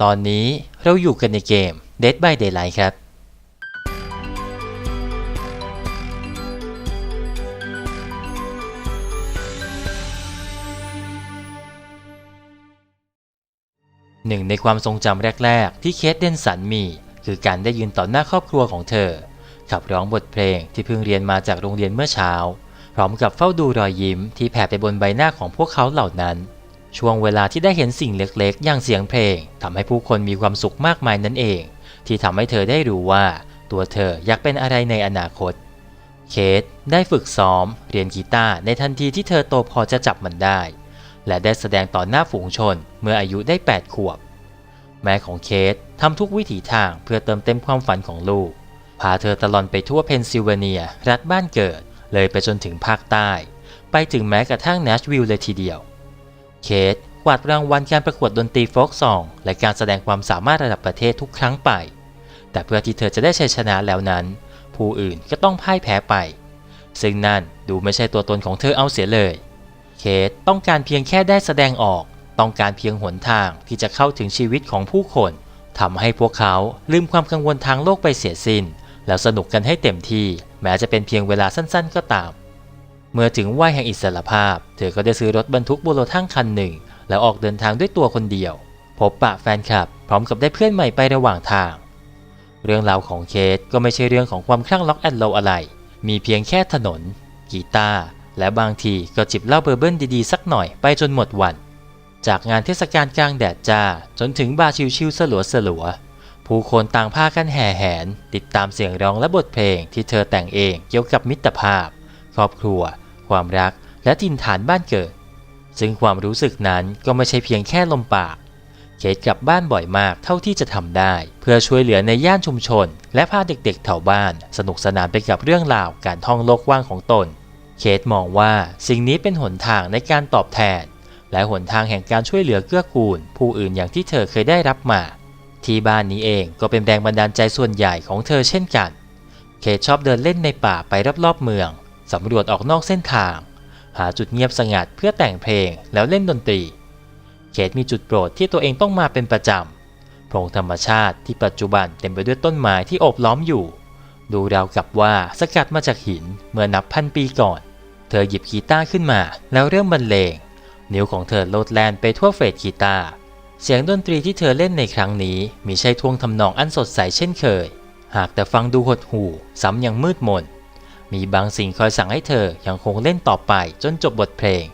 ตอนนี้เราอยู่กันในเกม Dead by Daylight ครับ หนึ่งในความทรงจำแรก ๆ ที่เคทเดนสันมี คือการได้ยืนต่อหน้าครอบครัวของเธอ ขับร้องบทเพลงที่เพิ่งเรียนมาจากโรงเรียนเมื่อเช้า พร้อมกับเฝ้าดูรอยยิ้มที่แผ่ไปบนใบหน้าของพวกเขาเหล่านั้น ช่วงเวลาที่ได้เห็นสิ่งเล็กๆ อย่างเสียงเพลงทำให้ผู้คนมีความสุขมากมายนั่นเอง ที่ทำให้เธอได้รู้ว่า ตัวเธออยากเป็นอะไรในอนาคต เคทได้ฝึกซ้อม เรียนกีตาร์ในทันทีที่เธอโตพอจะจับมันได้ และได้แสดงต่อหน้าฝูงชนเมื่ออายุได้ 8 ขวบ แม่ของเคททำทุกวิถีทางเพื่อเติมเต็มความฝันของลูก พาเธอตลอดไปทั่วเพนซิลเวเนีย รัฐบ้านเกิด เลยไปจนถึงภาคใต้ ไปถึงแม้กระทั่งแนชวิลล์เลยทีเดียว เคทกวาดรางวัลการประกวดดนตรีโฟกซองและการแสดงความสามารถระดับประเทศทุกครั้งไป แต่เพื่อที่เธอจะได้ชัยชนะแล้วนั้น ผู้อื่นก็ต้องพ่ายแพ้ไป ซึ่งนั่นดูไม่ใช่ตัวตนของเธอเอาเสียเลย เคทต้องการเพียงแค่ได้แสดงออก ต้องการเพียงหนทางที่จะเข้าถึงชีวิตของผู้คนทำให้พวกเขาลืมความกังวลทางโลกไปเสียสิ้น แล้วสนุกกันให้เต็มที่ แม้จะเป็นเพียงเวลาสั้น ๆ ก็ตาม เมื่อถึงวัยแห่งอิสรภาพ เธอก็ได้ซื้อรถบรรทุกโบโลทั้งคันหนึ่ง แล้วออกเดินทางด้วยตัวคนเดียว พบปะแฟนคลับ พร้อมกับได้เพื่อนใหม่ไประหว่างทาง เรื่องราวของเคทก็ไม่ใช่เรื่องของความคลั่งล็อกแอนด์โลอะไร มีเพียงแค่ถนน กีตาร์และบางทีก็จิบเหล้าเบอร์เบิลดีๆสักหน่อยไปจนหมดวัน จากงานเทศกาลกลางแดดจ้าจนถึงบาร์ชิวๆสลัวสลัวผู้คนต่างพากันแห่แหน ติดตามเสียงร้องและบทเพลงที่เธอแต่งเองเกี่ยวกับมิตรภาพ ครอบครัว ความรักและถิ่นฐานบ้านเกิด ซึ่งความรู้สึกนั้นก็ไม่ใช่เพียงแค่ลมปาก เคทกลับบ้านบ่อยมากเท่าที่จะทำได้ เพื่อช่วยเหลือในย่านชุมชน และพาเด็กๆแถวบ้าน สนุกสนานไปกับเรื่องราวการท่องโลกว่างของตน เคทมองว่าสิ่งนี้เป็นหนทางในการตอบแทน และหนทางแห่งการช่วยเหลือเกื้อกูล ผู้อื่นอย่างที่เธอเคยได้รับมา ที่บ้านนี้เองก็เป็นแรงบันดาลใจส่วนใหญ่ของเธอเช่นกัน เคทชอบเดินเล่นในป่าไปรอบๆเมือง สำรวจออกนอกเส้นทาง หาจุดเงียบสงัดเพื่อแต่งเพลงแล้วเล่นดนตรีเคทมีจุดโปรดที่ตัวเองต้องมาเป็นประจำโพรงธรรมชาติที่ปัจจุบันเต็มไปด้วยต้นไม้ที่โอบล้อมอยู่ ดูราวกับว่าสกัดมาจากหินเมื่อนับพันปีก่อน เธอหยิบกีตาร์ขึ้นมา แล้วเริ่มบรรเลง นิ้วของเธอโลดแลนไปทั่วเฟรดกีตาร์เสียงดนตรีที่เธอเล่นในครั้งนี้มีใช่ท่วงทำนองอันสดใสเช่นเคย หากแต่ฟังดูหดหู่ซ้ำยังมืดมน มีบางสิ่งคอยสั่งให้เธอยังคงเล่นต่อไปจนจบบทเพลง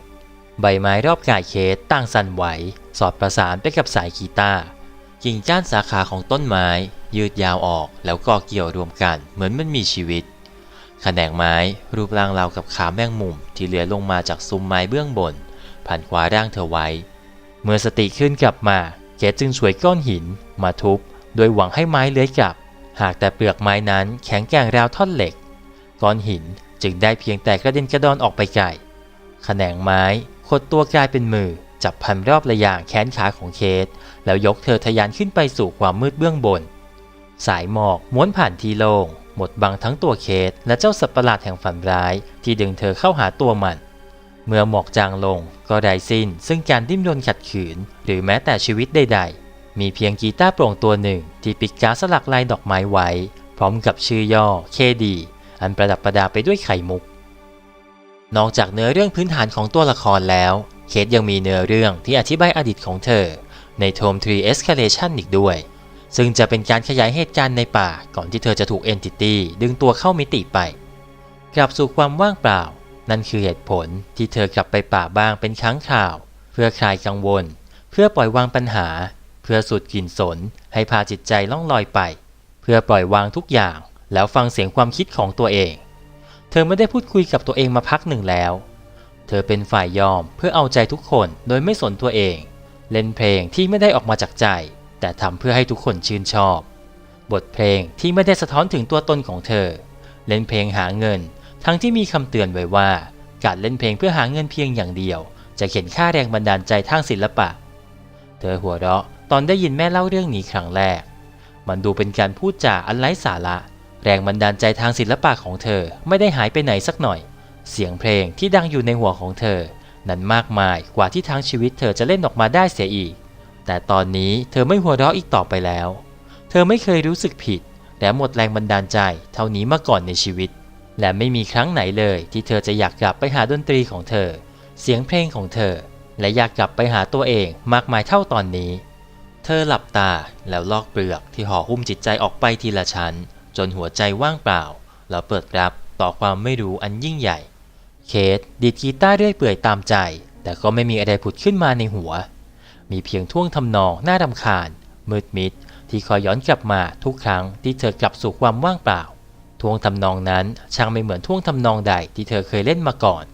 ใบไม้รอบกายเคสต่างสั่นไหว สอดประสานไปกับสายกีตาร์กิ่งก้านสาขาของต้นไม้ ยืดยาวออกแล้วก็เกี่ยวรวมกันเหมือนมันมีชีวิตแขนงไม้รูปร่างราวกับขาแมงมุมที่เลื้อยลงมาจากซุ้มไม้เบื้องบนผ่านขวาร่างเธอไว้ เมื่อสติขึ้นกลับมาเกตจึงช่วยก้อนหิน มาทุบ โดยหวังให้ไม้เลื้อยกลับ หากแต่เปลือกไม้นั้นแข็งแกร่งราวท่อนเหล็ก ก้อนหินจึงได้เพียงแต่กระเด็นกระดอนออกไปไกลแขนงไม้ขดตัวกลายเป็นมือจับพันรอบระย่างแขนขาของเคทแล้วยกเธอทะยานขึ้นไปสู่ความมืดเบื้องบน สายหมอกม้วนผ่านทีโลง่งหมดบังทั้งตัวเคทและเจ้าสัตว์ประหลาดแห่งฝันร้าย ที่ดึงเธอเข้าหาตัวมัน เมื่อหมอกจางลงก็ไร้สิ้น ซึ่งการดิ้นรนขัดขืน หรือแม้แต่ชีวิตใดๆ มีเพียงกีตาร์โปร่งตัวหนึ่ง ที่ปิดการสลักลายดอกไม้ไว้ พร้อมกับชื่อย่อเคดี อันประดับประดาไปด้วยไข่มุก นอกจากเนื้อเรื่องพื้นฐานของตัวละครแล้ว เคทยังมีเนื้อเรื่องที่อธิบายอดีตของเธอ ในโทม3 Escalation อีกด้วย ซึ่งจะเป็นการขยายเหตุการณ์ในป่าก่อนที่เธอจะถูก Entity ดึงตัวเข้ามิติไป กลับสู่ความว่างเปล่า นั่นคือเหตุผลที่เธอกลับไปป่าบ้างเป็นครั้งคราว เพื่อคลายกังวล เพื่อปล่อยวางปัญหา เพื่อสูดกลิ่นสนให้พาจิตใจล่องลอยไป เพื่อปล่อยวางทุกอย่าง แล้วฟังเสียงความคิดของตัวเอง เธอไม่ได้พูดคุยกับตัวเองมาพักหนึ่งแล้ว เธอเป็นฝ่ายยอมเพื่อเอาใจทุกคนโดยไม่สนตัวเอง เล่นเพลงที่ไม่ได้ออกมาจากใจ แต่ทำเพื่อให้ทุกคนชื่นชอบ บทเพลงที่ไม่ได้สะท้อนถึงตัวตนของเธอ เล่นเพลงหาเงิน ทั้งที่มีคำเตือนไว้ว่า การเล่นเพลงเพื่อหาเงินเพียงอย่างเดียว จะเข็นค่าแรงบันดาลใจทางศิลปะ เธอหัวเราะตอนได้ยินแม่เล่าเรื่องนี้ครั้งแรก มันดูเป็นการพูดจาอันไร้สาระ แรงบันดาลใจทางศิลปะของเธอไม่ได้หายไปไหนสักหน่อย เสียงเพลงที่ดังอยู่ในหัวของเธอ นั้นมากมายกว่าที่ทั้งชีวิตเธอจะเล่นออกมาได้เสียอีก แต่ตอนนี้เธอไม่หัวเราะอีกต่อไปแล้ว เธอไม่เคยรู้สึกผิด และหมดแรงบันดาลใจเท่านี้มาก่อนในชีวิต และไม่มีครั้งไหนเลยที่เธอจะอยากกลับไปหาดนตรีของเธอ เสียงเพลงของเธอ และอยากกลับไปหาตัวเองมากมายเท่าตอนนี้ เธอหลับตาแล้วลอกเปลือกที่ห่อหุ้มจิตใจออกไปทีละชั้น จนหัวใจว่างเปล่าแล้วเปิดรับต่อความไม่รู้อันยิ่งใหญ่ เคทดีดกีตาร์เรื่อยเปื่อยตามใจ แต่ก็ไม่มีอะไรผุดขึ้นมาในหัว มีเพียงท่วงทำนองน่ารำคาญ มืดมิด ที่คอยย้อนกลับมาทุกครั้งที่เธอกลับสู่ความว่างเปล่า ท่วงทำนองนั้นช่างไม่เหมือนท่วงทำนองใดที่เธอเคยเล่นมาก่อน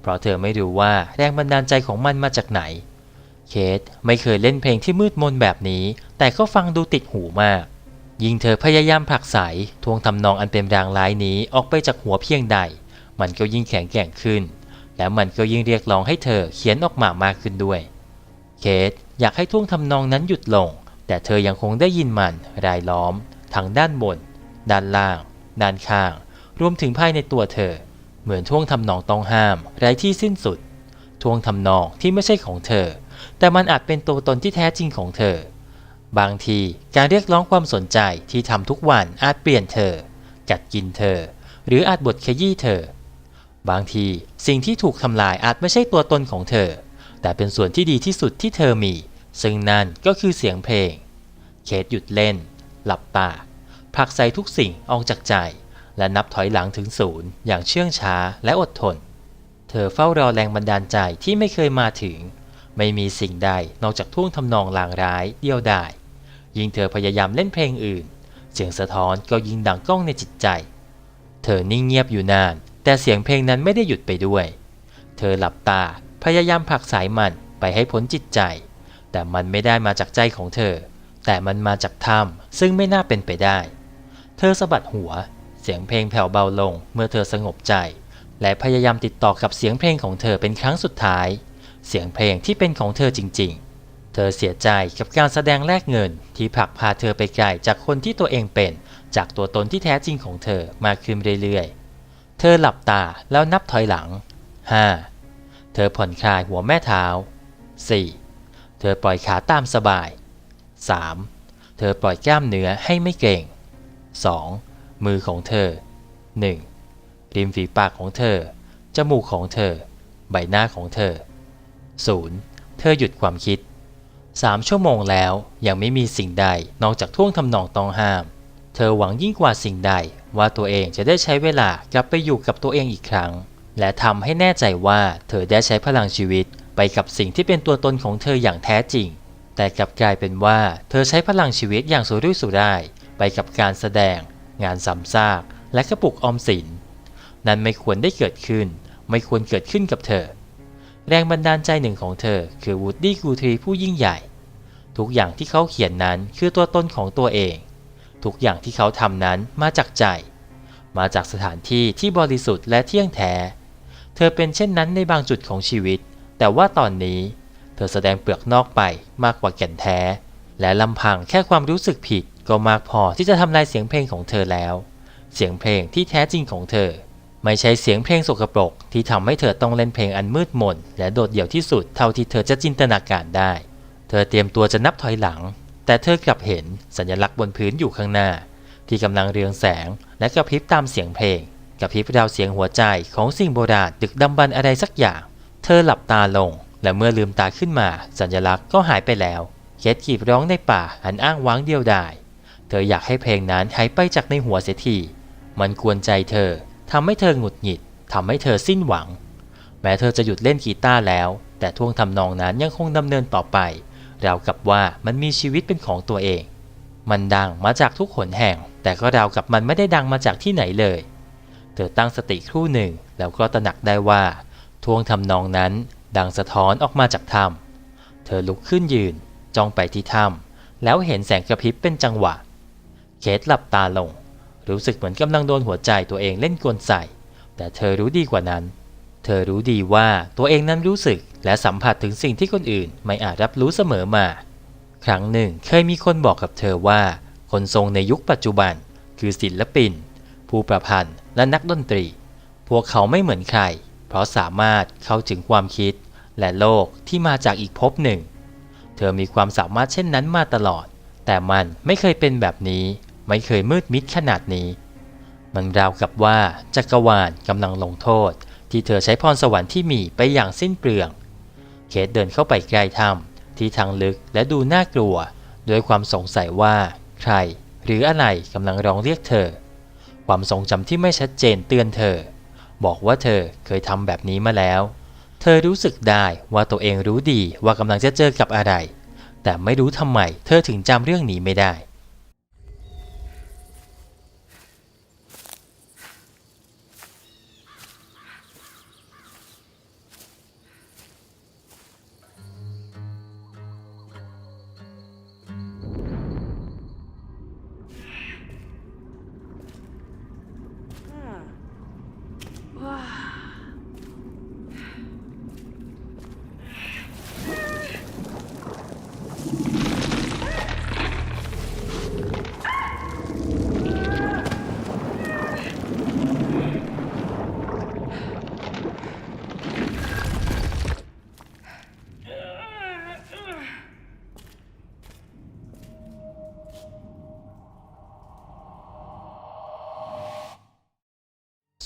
เพราะเธอไม่รู้ว่าแรงบันดาลใจของมันมาจากไหน เคทไม่เคยเล่นเพลงที่มืดมนแบบนี้ แต่ก็ฟังดูติดหูมาก ยิ่งเธอพยายามผลักไสทวงทำนองอันเป็นรางร้ายนี้ออกไปจากหัวเพียงใด มันก็ยิ่งแข็งแกร่งขึ้น แล้วมันก็ยิ่งเรียกร้องให้เธอเขียนออกมามากขึ้นด้วย เคทอยากให้ท่วงทำนองนั้นหยุดลง แต่เธอยังคงได้ยินมันรายล้อมทั้งด้านบน ด้านล่าง ด้านข้าง รวมถึงภายในตัวเธอ เหมือนท่วงทำนองต้องห้าม ไร้ที่สิ้นสุดท่วงทำนองที่ไม่ใช่ของเธอ แต่มันอาจเป็นตัวตนที่แท้จริงของเธอ บางทีการเรียกร้องความสนใจที่ทำทุกวันอาจเปลี่ยนเธอ กัดกินเธอ หรืออาจบดขยี้เธอ บางทีสิ่งที่ถูกทำลายอาจไม่ใช่ตัวตนของเธอ แต่เป็นส่วนที่ดีที่สุดที่เธอมี ซึ่งนั่นก็คือเสียงเพลง เคทหยุดเล่น หลับตาผลักใส่ทุกสิ่งออกจากใจ และนับถอยหลังถึงศูนย์อย่างเชื่องช้าและอดทน เธอเฝ้ารอแรงบันดาลใจที่ไม่เคยมาถึง ไม่มีสิ่งใดนอกจากท่วงทำนองลางร้ายเดียวดาย ยิ่งเธอพยายามเล่นเพลงอื่น เสียงสะท้อนก็ยิ่งดังก้องในจิตใจ เธอนิ่งเงียบอยู่นาน แต่เสียงเพลงนั้นไม่ได้หยุดไปด้วย เธอหลับตาพยายามผลักสายมันไปให้พ้นจิตใจ แต่มันไม่ได้มาจากใจของเธอ แต่มันมาจากถ้ำซึ่งไม่น่าเป็นไปได้ เธอสะบัดหัว เสียงเพลงแผ่วเบาลงเมื่อเธอสงบใจ และพยายามติดต่อกับเสียงเพลงของเธอเป็นครั้งสุดท้าย เสียงเพลงที่เป็นของเธอจริง ๆ เธอเสียใจกับการแสดงแลกเงินที่ผลักพาเธอไปไกลจากคนที่ตัวเองเป็น จากตัวตนที่แท้จริงของเธอมากขึ้นเรื่อยๆ เธอหลับตาแล้วนับถอยหลัง 5. เธอผ่อนคลายหัวแม่เท้า 4. เธอปล่อยขาตามสบาย 3. เธอปล่อยกล้ามเนื้อให้ไม่เกร็ง 2. มือของเธอ 1. ริมฝีปากของเธอ จมูกของเธอ ใบหน้าของเธอ 0. เธอหยุดความคิด 3ชั่วโมงแล้วยังไม่มีสิ่งใดนอกจากท่วงทำนองต้องห้าม เธอหวังยิ่งกว่าสิ่งใดว่าตัวเองจะได้ใช้เวลากลับไปอยู่กับตัวเองอีกครั้ง และทำให้แน่ใจว่าเธอได้ใช้พลังชีวิตไปกับสิ่งที่เป็นตัวตนของเธออย่างแท้จริง แต่กลับกลายเป็นว่าเธอใช้พลังชีวิตอย่างสุรุ่ยสุร่ายไปกับการแสดง งานซ้ำซากและกระปุกออมสิน นั้นไม่ควรได้เกิดขึ้น ไม่ควรเกิดขึ้นกับเธอ แรงบันดาลใจหนึ่งของเธอ คือวูดดี้กูทรีผู้ยิ่งใหญ่ ทุกอย่างที่เขาเขียนนั้นคือตัวตนของตัวเอง ทุกอย่างที่เขาทำนั้นมาจากใจ มาจากสถานที่ที่บริสุทธิ์และเที่ยงแท้ เธอเป็นเช่นนั้นในบางจุดของชีวิต แต่ว่าตอนนี้ เธอแสดงเปลือกนอกไปมากกว่าแก่นแท้ และลำพังแค่ความรู้สึกผิดก็มากพอที่จะทำลายเสียงเพลงของเธอแล้ว เสียงเพลงที่แท้จริงของเธอ ไม่ใช่เสียงเพลงสกปรกที่ทำให้เธอต้องเล่นเพลงอันมืดมนและโดดเดี่ยวที่สุดเท่าที่เธอจะจินตนาการได้ เธอเตรียมตัวจะนับถอยหลัง แต่เธอกลับเห็นสัญลักษณ์บนพื้นอยู่ข้างหน้า ที่กำลังเรืองแสงและกระพริบตามเสียงเพลงกระพริบดาวเสียงหัวใจของสิ่งโบราณดึกดำบรรอะไรสักอย่าง เธอหลับตาลง และเมื่อลืมตาขึ้นมา สัญลักษณ์ก็หายไปแล้วเคสกีบร้องในป่าอันอ้างว้างเดียวดาย เธออยากให้เพลงนั้นหายไปจากในหัวเสียที มันกวนใจเธอ ทำให้เธอหงุดหงิดทำให้เธอสิ้นหวัง แม้เธอจะหยุดเล่นกีตาร์แล้ว แต่ท่วงทำนองนั้นยังคงดำเนินต่อไปราวกับว่ามันมีชีวิตเป็นของตัวเอง มันดังมาจากทุกหนแห่ง แต่ก็ราวกับมันไม่ได้ดังมาจากที่ไหนเลย เธอตั้งสติครู่หนึ่งแล้วก็ตระหนักได้ว่าท่วงทำนองนั้นดังสะท้อนออกมาจากถ้ำเธอลุกขึ้นยืนจ้องไปที่ถ้ำแล้วเห็นแสงกระพริบเป็นจังหวะ เคสหลับตาลง รู้สึกเหมือนกำลังโดนหัวใจตัวเองเล่นกลใส่ แต่เธอรู้ดีกว่านั้น เธอรู้ดีว่าตัวเองนั้นรู้สึกและสัมผัสถึงสิ่งที่คนอื่นไม่อาจรับรู้เสมอมา ครั้งหนึ่งเคยมีคนบอกกับเธอว่า คนทรงในยุคปัจจุบัน คือศิลปิน ผู้ประพันธ์และนักดนตรี พวกเขาไม่เหมือนใคร เพราะสามารถเข้าถึงความคิด และโลกที่มาจากอีกภพหนึ่ง เธอมีความสามารถเช่นนั้นมาตลอด แต่มันไม่เคยเป็นแบบนี้ ไม่เคยมืดมิดขนาดนี้ มันราวกับว่าจักรวาลกำลังลงโทษ ที่เธอใช้พรสวรรค์ที่มีไปอย่างสิ้นเปลือง เคสเดินเข้าไปใกล้ถ้ำที่ทางลึกและดูน่ากลัว ด้วยความสงสัยว่า ใคร หรืออะไรกำลังร้องเรียกเธอ ความทรงจำที่ไม่ชัดเจนเตือนเธอ บอกว่าเธอเคยทำแบบนี้มาแล้ว เธอรู้สึกได้ว่าตัวเองรู้ดีว่ากำลังจะเจอกับอะไร แต่ไม่รู้ทำไมเธอถึงจำเรื่องนี้ไม่ได้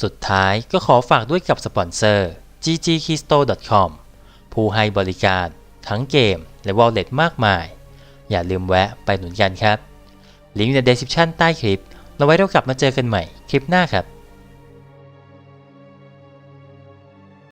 สุดท้ายก็ขอฝากด้วยกับสปอนเซอร์ ggkisto.com ผู้ให้บริการทั้งเกมและวอลเล็ตมากมาย อย่าลืมแวะไปหนุนกันครับ ลิงก์ในเดสคริปชันใต้คลิปเราไว้เรากลับมาเจอกันใหม่คลิปหน้าครับ